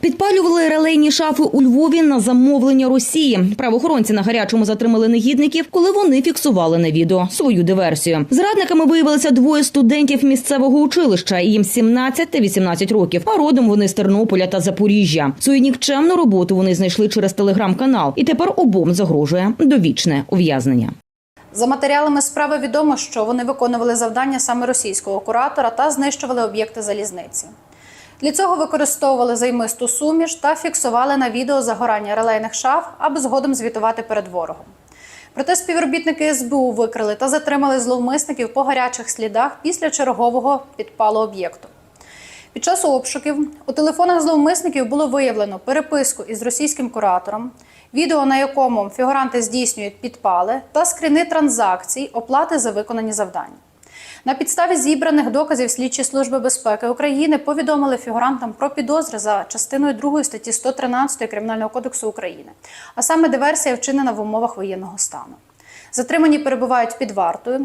Підпалювали релейні шафи у Львові на замовлення Росії. Правоохоронці на гарячому затримали негідників, коли вони фіксували на відео свою диверсію. Зрадниками виявилися двоє студентів місцевого училища. Їм 17 та 18 років. А родом вони з Тернополя та Запоріжжя. Свою нікчемну роботу вони знайшли через телеграм-канал, і тепер обом загрожує довічне ув'язнення. За матеріалами справи відомо, що вони виконували завдання саме російського куратора та знищували об'єкти залізниці. Для цього використовували займисту суміш та фіксували на відео загорання релейних шаф, аби згодом звітувати перед ворогом. Проте співробітники СБУ викрили та затримали зловмисників по гарячих слідах після чергового підпалу об'єкту. Під час обшуків у телефонах зловмисників було виявлено переписку із російським куратором, відео, на якому фігуранти здійснюють підпали, та скріни транзакцій, оплати за виконані завдання. На підставі зібраних доказів слідчі служби безпеки України повідомили фігурантам про підозри за частиною 2 статті 113 Кримінального кодексу України, а саме диверсія вчинена в умовах воєнного стану. Затримані перебувають під вартою.